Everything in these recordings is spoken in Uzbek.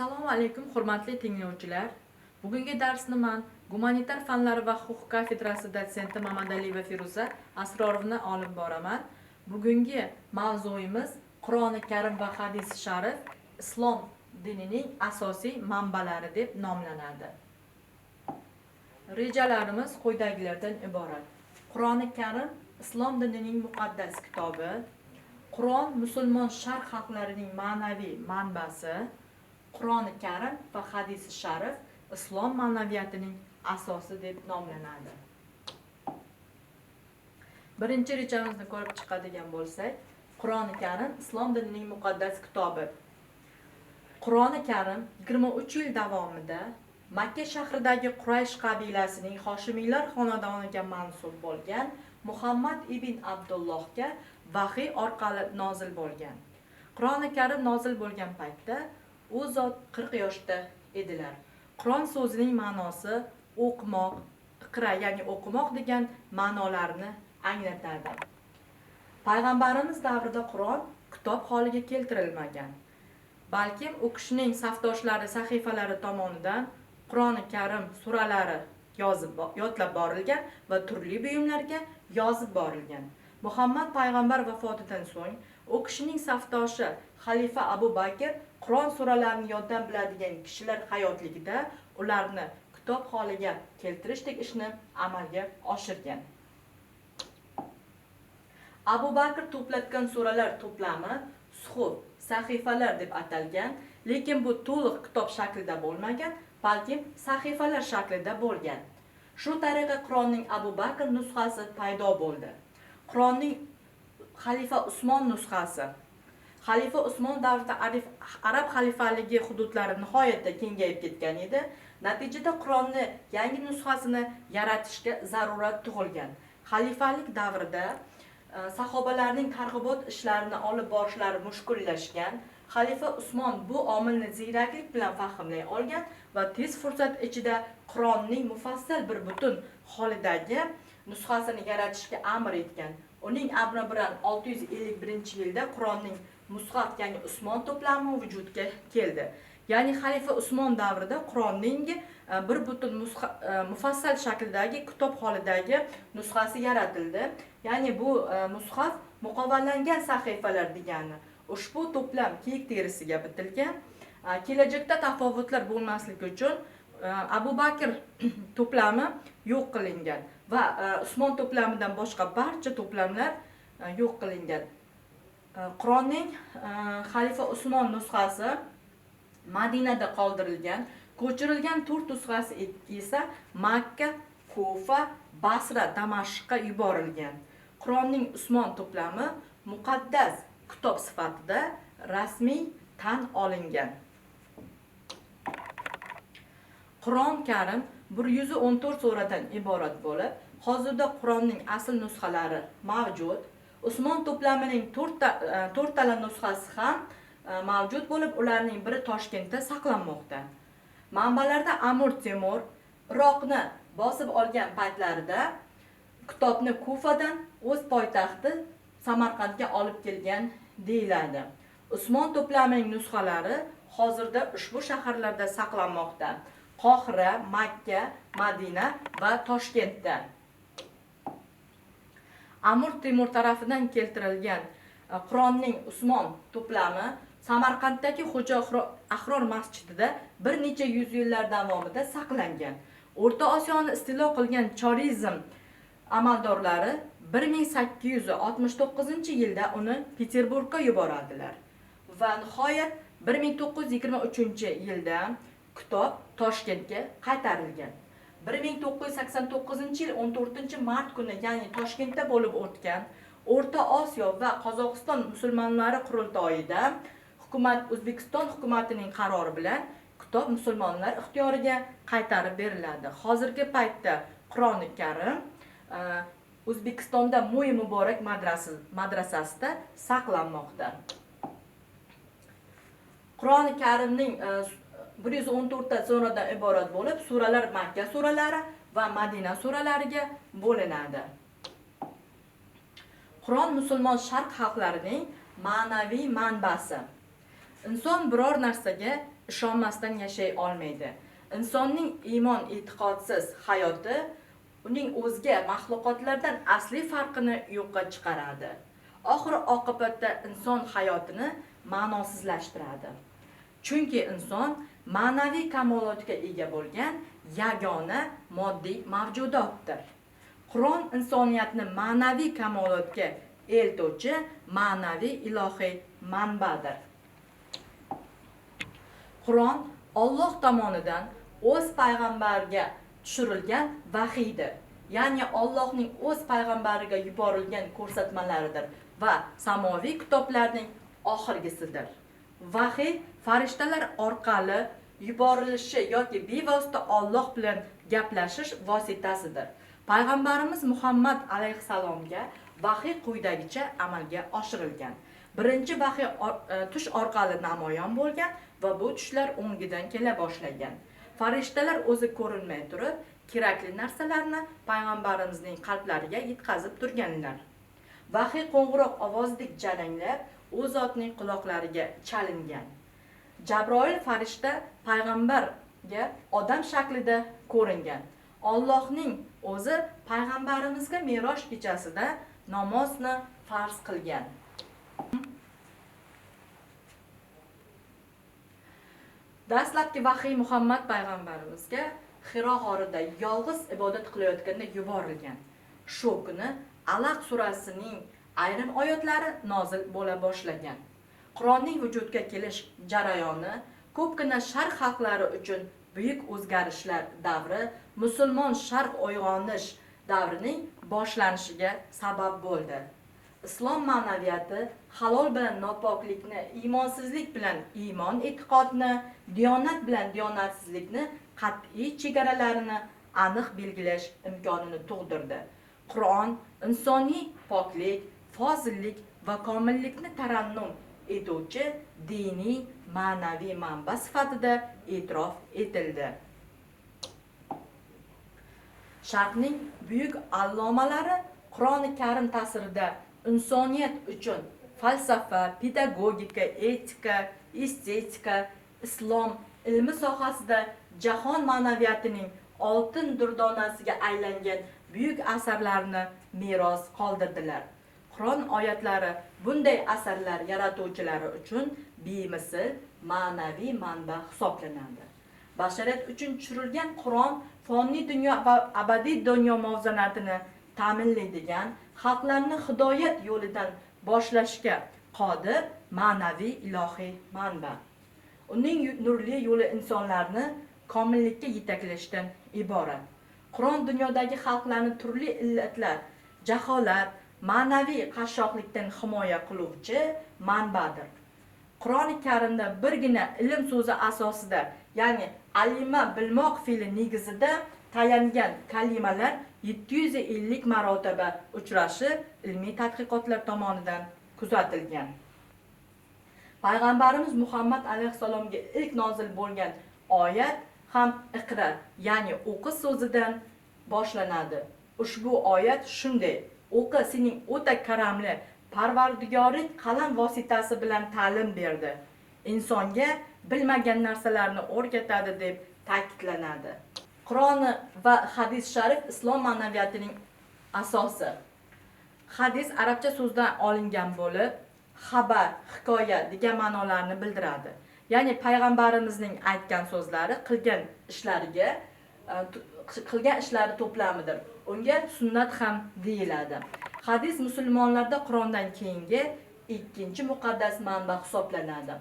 assalomu alaykum hurmatli tinglovchilar. Bugungi darsni man gumanitar fanlar va huquq kafedrasi dotsenti mamadaliyeva feruza asrorovna olib boraman. Bugungi mavzuyimiz qur'oni karim va hadisi sharif islom dinining asosiy manbalari deb nomlanadi. Rejalarimiz quyidagilardan iborat. Qur'oni karim islom dinining muqaddas kitobi. Qur'on musulmon sharq xalqlarining ma'naviy manbasi. Qur'oni karim va hadisi sharif islom ma'naviyatining asosi deb nomlanadi. Birinchi rejamizni ko'rib chiqadigan bo'lsak qur'oni karim islom dinining muqaddas kitobi. Qur'oni karim yigirma uch yil davomida makka shahridagi quraysh qabilasining hoshimiylar xonadoniga mansub bo'lgan muhammad ibn abdullohga vahiy orqali nozil bo'lgan. Qur'oni karim nozil bo'lgan paytda u zot qirq yoshda edilar. Qur'on so'zining ma'nosi o'qimoq iqra ya'ni o'qimoq degan ma'nolarni anglatadi payg'ambarimiz davrida qur'on kitob holiga keltirilmagan. Balkim u kishining safdoshlari sahifalari tomonidan qur'oni karim suralari yozib yodlab borilgan va turli buyumlarga yozib borilgan. Muhammad payg'ambar vafotidan so'ng u kishining safdoshi xalifa abu bakr qur'on suralarini yoddan biladigan kishilar hayotligida ularni kitob holiga keltirishdek ishni amalga oshirgan. Abu bakr to'platgan suralar to'plami suhuf sahifalar deb atalgan lekin bu to'liq kitob shaklida bo'lmagan balki sahifalar shaklida bo'lgan. Shu tariqa qur'onning abu bakr nusxasi paydo bo'ldi. Qur'onning xalifa usmon nusxasi. Xalifa usmon davrida arab xalifaligi hududlari nihoyatda kengayib ketgan edi. Natijada qur'onni yangi nusxasini yaratishga zarurat tug'ilgan. Xalifalik davrida e, sahobalarning targ'ibot ishlarini olib borishlari mushkullashgan. Xalifa usmon bu omilni ziyraklik bilan fahmlay olgan va tez fursat ichida qur'onning mufassal bir butun holidagi nusxasini yaratishga amr etgan. Uning amri bilan 651 yilda qur'onning musqat ya'ni usmon to'plami vujudga keldi. Ya'ni xalifa usmon davrida qur'onning e, bir butun e, mufassal shakldagi kitob holidagi nusxasi yaratildi. Ya'ni bu e, mushaf muqovallangan sahifalar degani ushbu to'plam kiyik terisiga bitilgan. Kelajakda tafovutlar bo'lmasligi uchun abu bakr to'plami yo'q qilingan. Va e, usmon to'plamidan boshqa barcha to'plamlar e, yo'q qilingan. E, Qur'onning xalifa usmon nusxasi madinada qoldirilgan ko'chirilgan to'rt nusxasi esa makka kufa basra damashqqa yuborilgan. Qur'onning usmon to'plami muqaddas kitob sifatida rasmiy tan olingan. Qur'on karim bir yuz o'n to'rt suradan iborat bo'lib hozirda qur'onning asl nusxalari mavjud. Usmon to'plamining e, to'rttala nusxasi ham e, mavjud bo'lib ularning biri toshkentda saqlanmoqda. Manbalarda amir temur iroqni bosib olgan paytlarida kitobni kufadan o'z poytaxti samarqandga olib kelgan deyiladi. Usmon to'plamining nusxalari hozirda ushbu shaharlarda saqlanmoqda. Qohira, Makka, Madina va Toshkentda. Amur Timur tarafidan keltirilgan e, Qur'onning Usmon to'plami Samarqanddagi Xo'ja Ahror masjidida bir necha yuz yillar davomida saqlangan. O'rta Osiyoni istilo qilgan chorizm amaldorlari 1869-yilda uni Peterburgga yuboradilar va nihoyat 1923-yilda kitob toshkentga qaytarilgan. bir ming to'qqiz yuz sakson to'qqizinchi yil o'n to'rtinchi mart kuni ya'ni toshkentda bo'lib o'tgan o'rta osiyo va qozog'iston musulmonlari qurultoyida hukumat o'zbekiston hukumatining qarori bilan kitob musulmonlar ixtiyoriga qaytarib beriladi. Hozirgi paytda qur'oni karim e, o'zbekistonda mo'y muborak madrasasida saqlanmoqda. Qur'oni karimning e, bir yuz o'n to'rtta zonadan iborat bo'lib suralar makka suralari va madina suralariga bo'linadi. Qur'on musulmon sharq xalqlarining ma'naviy manbasi. Inson biror narsaga ishonmasdan yashay olmaydi. Insonning iymon e'tiqodsiz hayoti uning o'zga maxluqotlardan asli farqini yo'qqa chiqaradi. Oxir oqibatda inson hayotini ma'nosizlashtiradi. Chunki inson ma'naviy kamolotga ega bo'lgan yagona moddiy mavjudotdir. Qur'on insoniyatni ma'naviy kamolotga eltuvchi ma'naviy ilohiy manbadir. Qur'on olloh tomonidan o'z payg'ambariga tushirilgan vahiydir. Ya'ni ollohning o'z payg'ambariga yuborilgan ko'rsatmalaridir va samoviy kitoblarning oxirgisidir. Vahiy farishtalar orqali yuborilishi yoki bevosita olloh bilan gaplashish vositasidir. Payg'ambarimiz muhammad alayhissalomga vahiy quyidagicha amalga oshirilgan. Birinchi vahiy e, tush orqali namoyon bo'lgan va bu tushlar o'ngidan kela boshlagan. Farishtalar o'zi ko'rinmay turib kerakli narsalarni payg'ambarimizning qalblariga yetkazib turganlar. Vahiy qo'ng'iroq ovozdek jaranglab u zotning quloqlariga chalingan. Jabroil farishta payg'ambarga odam shaklida ko'ringan. Ollohning o'zi payg'ambarimizga merosh kechasida namozni farz qilgan. Dastlabki vahiy muhammad payg'ambarimizga xiro g'orida yolg'iz ibodat qilayotganda yuborilgan. Shu kuni alaq surasining ayrim oyatlari nozil bo'la boshlagan. Qur'onning vujudga kelish jarayoni ko'pgina sharq xalqlari uchun buyuk o'zgarishlar davri musulmon sharq uyg'onish davrining boshlanishiga sabab bo'ldi. Islom ma'naviyati halol bilan nopoklikni iymonsizlik bilan iymon e'tiqodni diyonat bilan diyonatsizlikni qat'iy chegaralarini aniq belgilash imkonini tug'dirdi. Qur'on insoniy poklik fozillik va komillikni tarannum etuvchi diniy ma'naviy manba sifatida e'tirof etildi. Sharqning buyuk allomalari qur'oni karim ta'sirida insoniyat uchun falsafa pedagogika etika estetika islom ilmi sohasida jahon ma'naviyatining oltin durdonasiga aylangan buyuk asarlarni meros qoldirdilar. Qur'on oyatlari bunday asarlar yaratuvchilari uchun bemisl ma'naviy manba hisoblanadi. Bashariyat uchun tushirilgan qur'on foniy dunyo va abadiy dunyo muvozanatini ta'minlaydigan xalqlarni hidoyat yo'lidan boshlashga qodir ma'naviy ilohiy manba. Uning nurli yo'li insonlarni komillikka yetaklashdan iborat. Qur'on dunyodagi xalqlarni turli illatlar jaholat ma'naviy qashshoqlikdan himoya qiluvchi manbadir. Qur'oni karimda birgina ilm so'zi asosida ya'ni alima bilmoq fe'li negizida tayangan kalimalar 750 e marotaba uchrashi ilmiy tadqiqotlar tomonidan kuzatilgan. Payg'ambarimiz muhammad alayhissalomga ilk nozil bo'lgan oyat ham iqra ya'ni o'qi so'zidan boshlanadi. Ushbu oyat shunday o'qi sening o'ta karamli parvardigoring qalam vositasi bilan ta'lim berdi. Insonga bilmagan narsalarni o'rgatadi deb ta'kidlanadi. Qur'oni va hadis sharif islom ma'naviyatining asosi. Hadis arabcha so'zdan olingan bo'lib xabar hikoya degan ma'nolarni bildiradi. Ya'ni payg'ambarimizning aytgan so'zlari qilgan ishlariga e, qilgan ishlari to'plamidir. Unga sunnat ham deyiladi. Hadis musulmonlarda qur'ondan keyingi ikkinchi muqaddas manba hisoblanadi.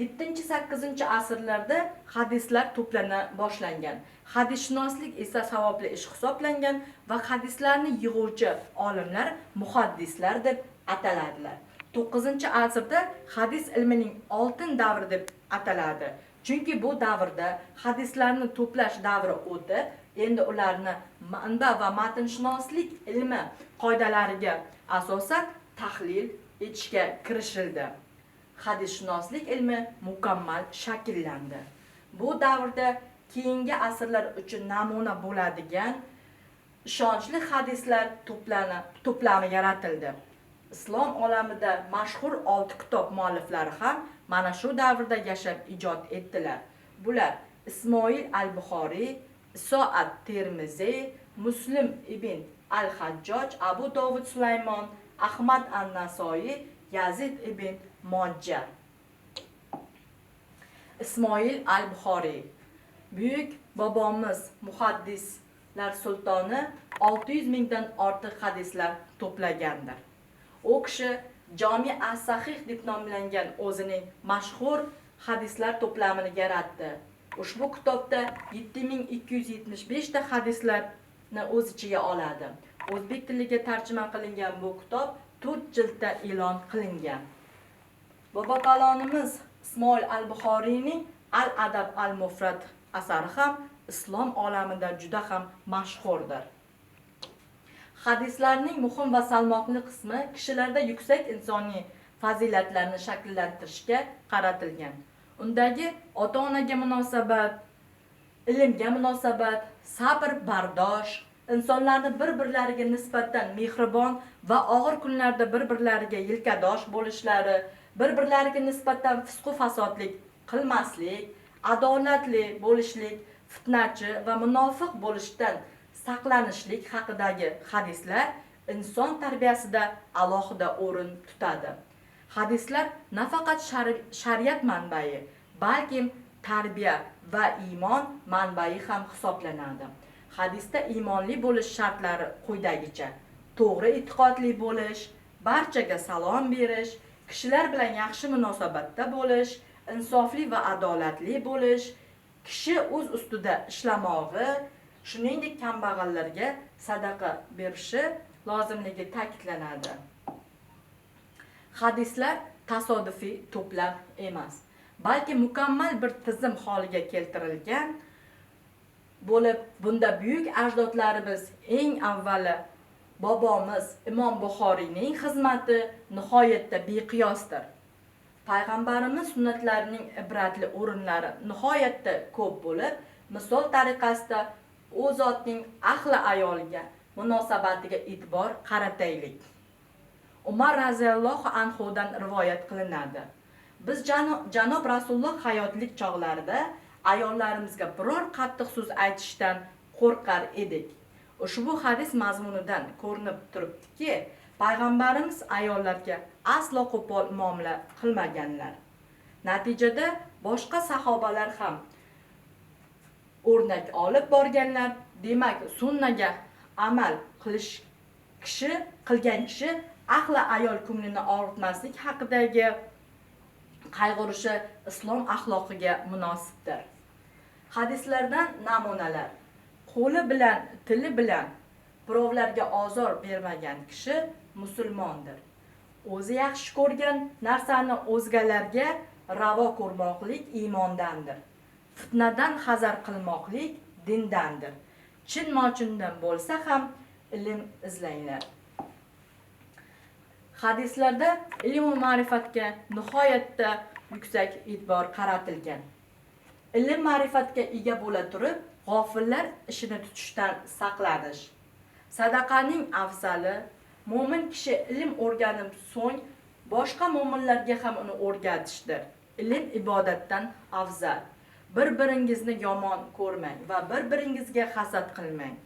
Yettinchi sakkizinchi asrlarda hadislar to'plana boshlangan. Hadisshunoslik esa savobli ish hisoblangan va hadislarni yig'uvchi olimlar muhaddislar deb ataladilar. To'qqizinchi asrda hadis ilmining oltin davri deb ataladi. Chunki bu davrda hadislarni to'plash davri o'tib endi ularni manba va matnshunoslik ilmi qoidalariga asosan tahlil etishga kirishildi. Hadisshunoslik ilmi mukammal shakllandi. Bu davrda keyingi asrlar uchun namuna bo'ladigan ishonchli hadislar to'plami to'plami yaratildi. Islom olamida mashhur olti kitob mualliflari ham mana shu davrda yashab ijod etdilar. Bular ismoil al buxoriy soat termiziy muslim ibn al hajjoj abu dovud sulaymon ahmad an nasoiy yazid ibn mojja ismoil al buxoriy buyuk bobomiz muhaddislar sultoni 600 mingdan ortiq hadislar to'plagandir. U kishi jomi as sahih deb nomlangan o'zining mashhur hadislar to'plamini yaratdi. Ushbu kitobda 7275 ta hadislarni o'z ichiga oladi. O'zbek tiliga tarjima qilingan bu kitob 4 jildda e'lon qilingan. Bobokalonimiz ismoil al buxoriyning al adab al mufrat asari ham islom olamida juda ham mashhurdir. Hadislarning muhim va salmoqli qismi kishilarda yuksak insoniy fazilatlarni shakllantirishga qaratilgan. Undagi ota onaga munosabat ilmga munosabat sabr bardosh insonlarni bir birlariga nisbatan mehribon va og'ir kunlarda bir birlariga yelkadosh bo'lishlari bir birlariga nisbatan fisqu fasodlik qilmaslik adolatli bo'lishlik fitnachi va munofiq bo'lishdan saqlanishlik haqidagi hadislar inson tarbiyasida alohida o'rin tutadi. Hadislar nafaqat shariat manbai balkim tarbiya va iymon manbai ham hisoblanadi. Hadisda iymonli bo'lish shartlari quyidagicha to'g'ri e'tiqodli bo'lish barchaga salom berish kishilar bilan yaxshi munosabatda bo'lish insofli va adolatli bo'lish kishi o'z ustida ishlamog'i shuningdek kambag'allarga sadaqa berishi lozimligi ta'kidlanadi. Hadislar tasodifiy to'plam emas balki mukammal bir tizim holiga keltirilgan bo'lib bunda buyuk ajdodlarimiz eng avvali bobomiz imom buxoriyning xizmati nihoyatda beqiyosdir. Payg'ambarimiz sunnatlarining ibratli o'rinlari nihoyatda ko'p bo'lib misol tariqasida u zotning ahli ayoliga munosabatiga e'tibor qarataylik. Umar roziyallohu anhudan rivoyat qilinadi. Biz janob rasululloh hayotlik chog'larida ayollarimizga biror qattiq so'z aytishdan qo'rqar edik. Ushbu hadis mazmunidan ko'rinib turibdiki payg'ambarimiz ayollarga aslo qo'pol muomala qilmaganlar. Natijada boshqa sahobalar ham o'rnak olib borganlar demak sunnaga amal qilish kishi qilgan kishi ahli ayol ko'nglini og'ritmaslik haqidagi qayg'urishi islom axloqiga munosibdir. Hadislardan namunalar. Qo'li bilan tili bilan birovlarga ozor bermagan kishi musulmondir. O'zi yaxshi ko'rgan narsani o'zgalarga ravo ko'rmoqlik iymondandir. Fitnadan hazar qilmoqlik dindandir. Chin mochindan bo'lsa ham ilm izlanglar hadislarda ilm va ma'rifatga nihoyatda yuksak e'tibor qaratilgan. Ilm ma'rifatga ega bo'la turib g'ofillar ishini tutishdan saqlanish. Sadaqaning afzali mo'min kishi ilm o'rganib so'ng boshqa mo'minlarga ham uni o'rgatishdir. Ilm ibodatdan afzal. Bir biringizni yomon ko'rmang va bir biringizga hasad qilmang.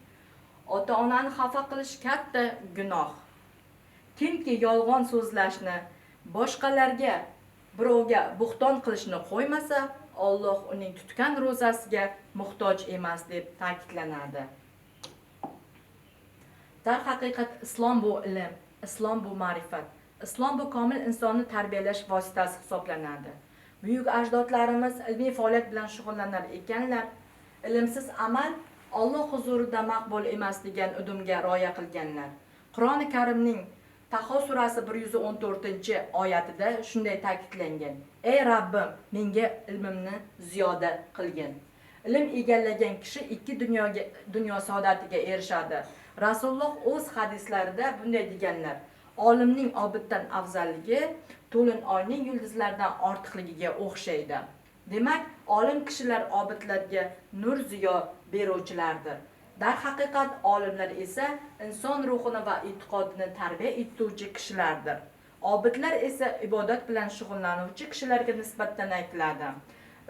Ota onani xafa qilish katta gunoh. Kimki yolg'on so'zlashni boshqalarga birovga bo'xton qilishni qo'ymasa Alloh uning tutgan ro'zasiga muhtoj emas deb ta'kidlanadi. Darhaqiqat islom bu ilm islom bu ma'rifat islom bu komil insonni tarbiyalash vositasi hisoblanadi. Buyuk ajdodlarimiz ilmiy faoliyat bilan shug'ullanar ekanlar ilmsiz amal Alloh huzurida maqbul emas degan udumga rioya qilganlar. Qur'oni karimning taho surasi 114 oyatida shunday ta'kidlangan. Ey rabbim menga ilmimni ziyoda qilgin. Ilm egallagan kishi ikki dunyoga dunyo saodatiga erishadi. Rasululloh o'z hadislarida bunday deganlar. Olimning obiddan afzalligi to'lin oyning yulduzlardan ortiqligiga o'xshaydi. Demak olim kishilar obidlarga nur ziyo beruvchilardir. Darhaqiqat olimlar esa inson ruhini va e'tiqodini tarbiya etuvchi kishilardir. Obidlar esa ibodat bilan shug'ullanuvchi kishilarga nisbatan aytiladi.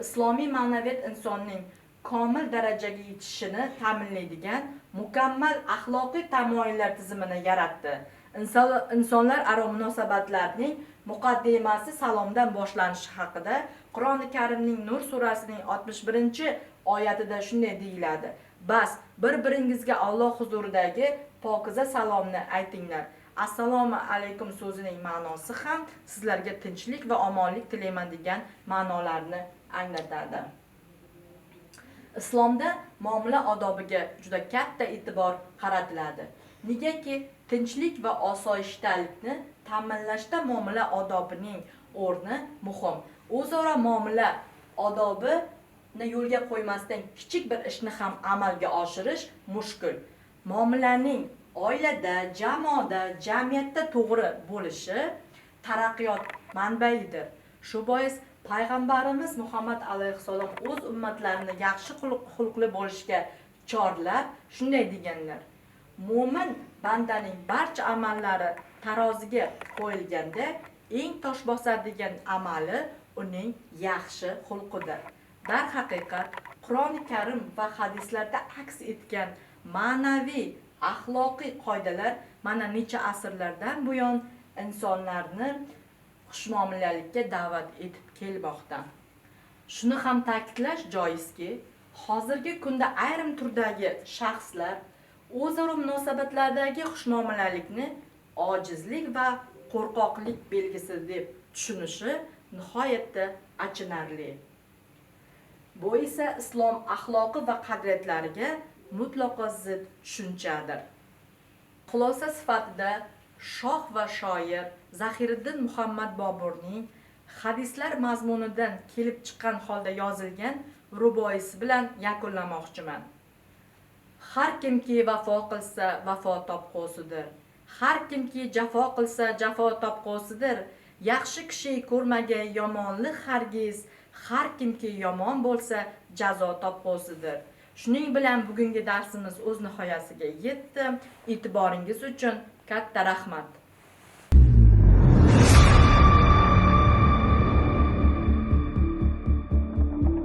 Islomiy ma'naviyat insonning komil darajaga yetishishini ta'minlaydigan mukammal axloqiy tamoyillar tizimini yaratdi. Inson- insonlar aro munosabatlarning muqaddimasi salomdan boshlanishi haqida qur'oni karimning nur surasining 61 oyatida shunday deyiladi. Bas bir biringizga alloh huzuridagi pokiza salomni aytinglar. Assalomu alaykum so'zining ma'nosi ham sizlarga tinchlik va omonlik tilayman degan ma'nolarni anglatadi. Islomda muomala odobiga juda katta e'tibor qaratiladi. Negaki tinchlik va osoyishtalikni ta'minlashda muomala odobining o'rni muhim. O'zaro muomala odobi yo'lga qo'ymasdan kichik bir ishni ham amalga oshirish mushkul. Muomalaning oilada jamoada jamiyatda to'g'ri bo'lishi taraqqiyot manbaidir shu bois payg'ambarimiz muhammad alayhissalom o'z ummatlarini yaxshi xulq- xulqli bo'lishga chorlab shunday deganlar. Mo'min bandaning barcha amallari taroziga qo'yilganda eng tosh bosadigan amali uning yaxshi xulqidir. Darhaqiqat qur'oni karim va hadislarda aks etgan ma'naviy axloqiy qoidalar mana necha asrlardan buyon insonlarni xushmuomalalikka da'vat etib kelmoqda. Shuni ham ta'kidlash joizki hozirgi kunda ayrim turdagi shaxslar o'zaro munosabatlardagi xushmuomalalikni ojizlik va qo'rqoqlik belgisi deb tushunishi nihoyatda achinarli. Bu esa islom axloqi va qadriyatlariga mutlaqo zid tushunchadir. Xulosa sifatida shoh va shoir zahiriddin muhammad boburning hadislar mazmunidan kelib chiqqan holda yozilgan ruboisi bilan yakunlamoqchiman. Har kimki vafo qilsa vafo topqusidir har kimki jafo qilsa jafo topqusidir yaxshi kishi ko'rmagay yomonlik hargiz har kimki yomon bo'lsa jazo topqusidir shuning bilan bugungi darsimiz o'z nihoyasiga yetdi. E'tiboringiz uchun katta rahmat.